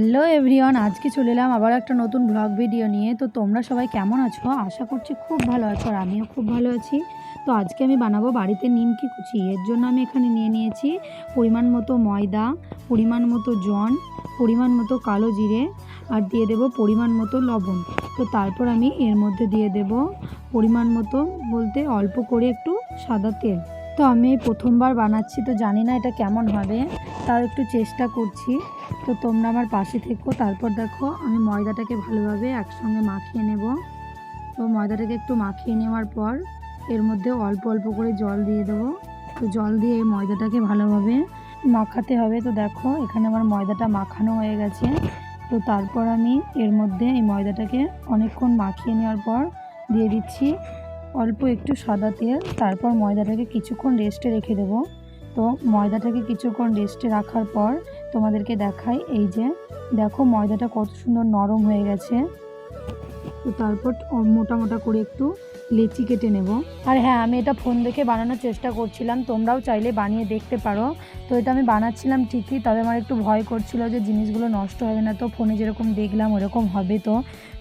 Hello everyone, আজকে চলে এলাম আবার একটা নতুন ব্লগ ভিডিও নিয়ে। তো তোমরা সবাই কেমন আছো? আশা করছি খুব ভালো আছো আর আমিও খুব ভালো আছি। তো আজকে আমি বানাবো বাড়িতে নিমকি কুচি। এর জন্য আমি এখানে নিয়ে নিয়েছি পরিমাণ মতো ময়দা, পরিমাণ মতো জন পরিমাণ মতো কালো জিরে আর দিয়ে দেব পরিমাণ মতো লবণ। তো তারপর আমি এর মধ্যে দিয়ে দেব পরিমাণ মতো বলতে অল্প করে একটু সাদা তেল। তো আমি প্রথমবার বানাচ্ছি, তো জানি না এটা কেমন হবে। তাও একটু চেষ্টা করছি। তো তোমরা আমার পাশে থেকো। তারপর দেখো, আমি ময়দাটাকে ভালোভাবে একসঙ্গে মাখিয়ে নেব। তো ময়দাটাকে একটু মাখিয়ে নেওয়ার পর এর মধ্যে অল্প অল্প করে জল দিয়ে দেবো। তো জল দিয়ে এই ময়দাটাকে ভালোভাবে মাখাতে হবে। তো দেখো, এখানে আমার ময়দাটা মাখানো হয়ে গেছে। তো তারপর আমি এর মধ্যে এই ময়দাটাকে অনেকক্ষণ মাখিয়ে নেওয়ার পর দিয়ে দিচ্ছি। অল্প একটু সাদা তেল, তারপর ময়দাটাকে কিছুক্ষণ রেস্টে রেখে দেব। তো ময়দাটাকে কিছুক্ষণ রেস্টে রাখার পর তোমাদেরকে দেখাই, এই যে দেখো ময়দাটা কত সুন্দর নরম হয়ে গেছে। তো তারপর মোটা মোটা করে একটু লেচি কেটে নেব। আর হ্যাঁ আমি এটা ফোন দেখে বানানোর চেষ্টা করছিলাম, তোমরাও চাইলে বানিয়ে দেখতে পারো। তো এটা আমি বানাচ্ছিলাম ঠিকই, তবে আমার একটু ভয় করছিল যে জিনিসগুলো নষ্ট হবে না তো, ফোনে যেরকম দেখলাম ওরকম হবে তো।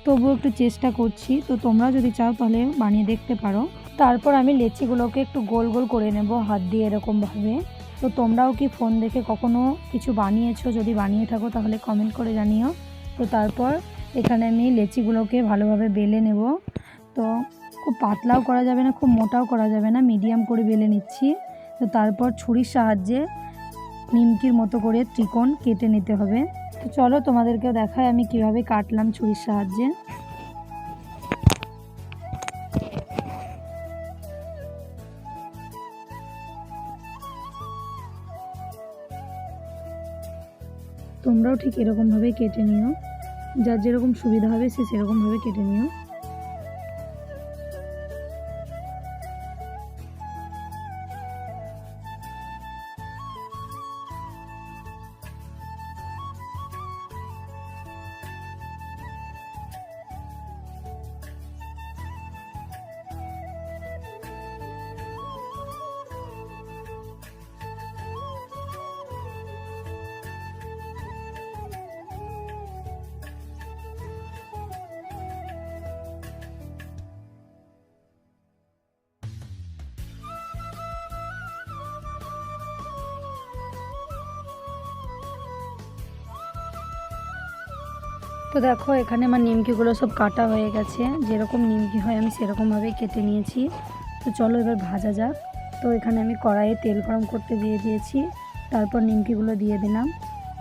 তবুও একটু চেষ্টা করছি, তো তোমরাও যদি চাও তাহলে বানিয়ে দেখতে পারো। তারপর আমি লেচিগুলোকে একটু গোল গোল করে নেব হাত দিয়ে এরকমভাবে। তো তোমরাও কি ফোন দেখে কখনো কিছু বানিয়েছো? যদি বানিয়ে থাকো তাহলে কমেন্ট করে জানিও। তো তারপর এখানে আমি লেচিগুলোকে ভালোভাবে বেলে নেব। তো খুব পাতলাও করা যাবে না, খুব মোটাও করা যাবে না, মিডিয়াম করে বেলে নিচ্ছি। তো তারপর ছুরির সাহায্যে নিমকির মতো করে ত্রিকোণ কেটে নিতে হবে। তো চলো তোমাদেরকেও দেখায় আমি কীভাবে কাটলাম ছুরির সাহায্যে। তোমরাও ঠিক এরকমভাবেই কেটে নিও। যার যেরকম সুবিধা হবে সে সেরকমভাবে কেটে নিও। তো দেখো, এখানে আমার নিমকিগুলো সব কাটা হয়ে গেছে। যেরকম নিমকি হয়, আমি সেরকমভাবেই কেটে নিয়েছি। তো চলো এবার ভাজা যাক। তো এখানে আমি কড়াইয়ে তেল গরম করতে দিয়ে দিয়েছি। তারপর নিমকিগুলো দিয়ে দিলাম।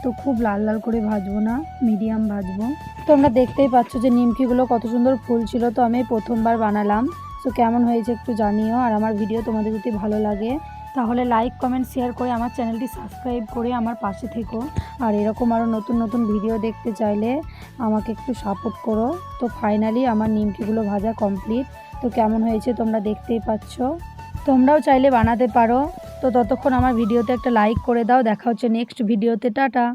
তো খুব লাল লাল করে ভাজবো না, মিডিয়াম ভাজবো। তোমরা দেখতেই পাচ্ছ যে নিমকিগুলো কত সুন্দর ফুল ছিল। তো আমি প্রথমবার বানালাম। তো কেমন হয়েছে একটু জানিও। আর আমার ভিডিও তোমাদের যদি ভালো লাগে তাহলে লাইক কমেন্ট শেয়ার করে আমার চ্যানেলটি সাবস্ক্রাইব করে আমার পাশে থেকো। আর এরকম আরও নতুন নতুন ভিডিও দেখতে চাইলে আমাকে একটু সাপোর্ট করো। তো ফাইনালি আমার নিমকিগুলো ভাজা কমপ্লিট তো কেমন হয়েছে তোমরা দেখতেই পাচ্ছ। তোমরাও চাইলে বানাতে পারো। তো ততক্ষণ আমার ভিডিওতে একটা লাইক করে দাও। দেখা হচ্ছে নেক্সট ভিডিওতে টাটা।